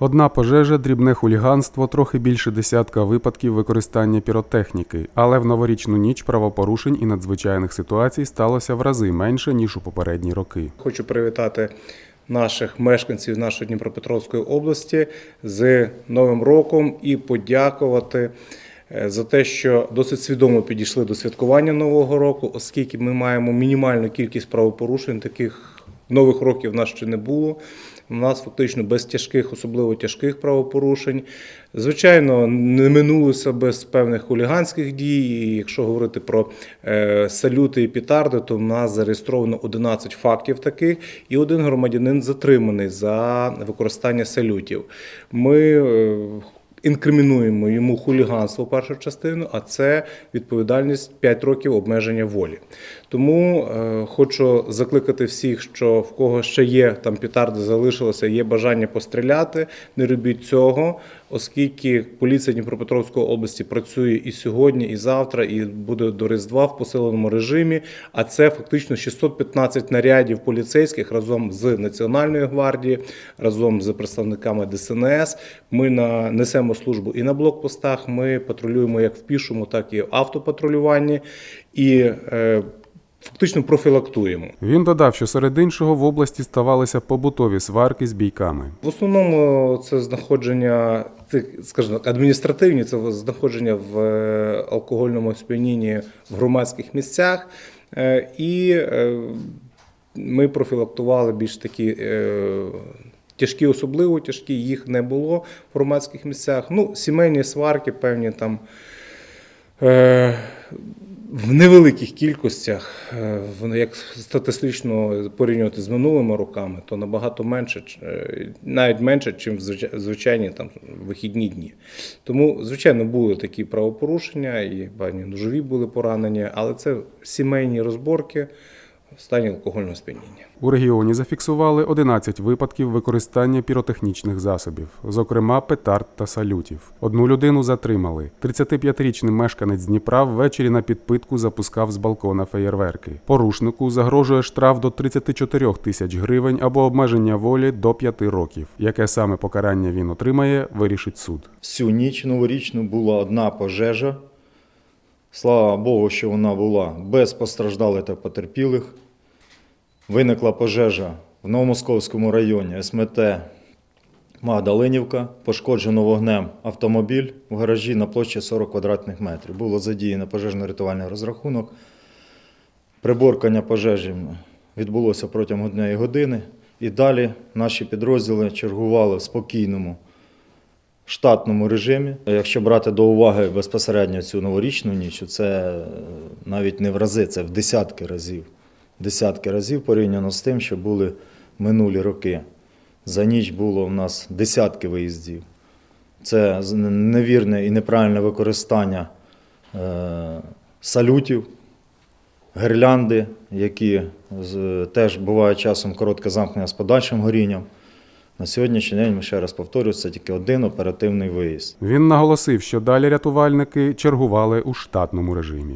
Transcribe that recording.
Одна пожежа, дрібне хуліганство, трохи більше десятка випадків використання піротехніки, але в новорічну ніч правопорушень і надзвичайних ситуацій сталося в рази менше ніж у попередні роки. Хочу привітати наших мешканців нашої Дніпропетровської області з Новим роком і подякувати е, за те, що досить свідомо підійшли до святкування Нового року, оскільки ми маємо мінімальну кількість правопорушень, таких нових років в нас ще не було. У нас фактично без тяжких, особливо тяжких правопорушень. Звичайно, не минулося без певних хуліганських дій. І якщо говорити про е, салюти і пітарди, то в нас зареєстровано 11 фактів таких, і один громадянин затриманий за використання салютів. Ми е, інкримінуємо йому хуліганство першу частину, а це відповідальність 5 років обмеження волі. Тому е, хочу закликати всіх, що в кого ще є там петарди залишилося, є бажання постріляти, не робіть цього, оскільки поліція Дніпропетровської області працює і сьогодні, і завтра, і буде до Різдва в посиленому режимі. А це фактично 615 нарядів поліцейських разом з Національною гвардією, разом з представниками ДСНС. Ми на несемо службу і на блокпостах. Ми патрулюємо як в пішому, так і в автопатрулюванні. І е, Фактично профілактуємо. Він додав, що серед іншого в області ставалися побутові сварки з бійками. В основному це знаходження, це, скажімо адміністративні, це знаходження в е, алкогольному сп'янінні в громадських місцях. Е, І е, ми профілактували більш такі тяжкі, особливо тяжкі, їх не було в громадських місцях. Ну, сімейні сварки, певні там. Е, в невеликих кількостях, е, як статистично порівнювати з минулими роками, то набагато менше, е, навіть менше, ніж в звичайні там вихідні дні. Тому, звичайно, були такі правопорушення, і певні ножові були поранені, але це сімейні розборки в стані алкогольного сп'яніння. У регіоні зафіксували 11 випадків використання піротехнічних засобів, зокрема петард та салютів. Одну людину затримали. 35-річний мешканець Дніпра ввечері на підпитку запускав з балкона феєрверки. Порушнику загрожує штраф до 34 тисяч гривень або обмеження волі до 5 років. Яке саме покарання він отримає, вирішить суд. Всю ніч новорічну була одна пожежа. Слава Богу, що вона була без постраждалих та потерпілих. Виникла пожежа в Новомосковському районі СМТ Магдалинівка. Пошкоджено вогнем автомобіль в гаражі на площі 40 квадратних метрів. Було задіяно пожежно-рятувальний розрахунок. Приборкання пожежі відбулося протягом однієї години. І далі наші підрозділи чергували в спокійному штатному режимі. Якщо брати до уваги безпосередньо цю новорічну ніч, це е, навіть не в рази, це в десятки разів. Десятки разів порівняно з тим, що були минулі роки. За ніч було в нас десятки виїздів. Це невірне і неправильне використання е, салютів, гірлянди, які теж бувають часом коротке замкнення з подальшим горінням. На сьогоднішній день, ми ще раз повторюю, тільки один оперативний виїзд. Він наголосив, що далі рятувальники чергували у штатному режимі.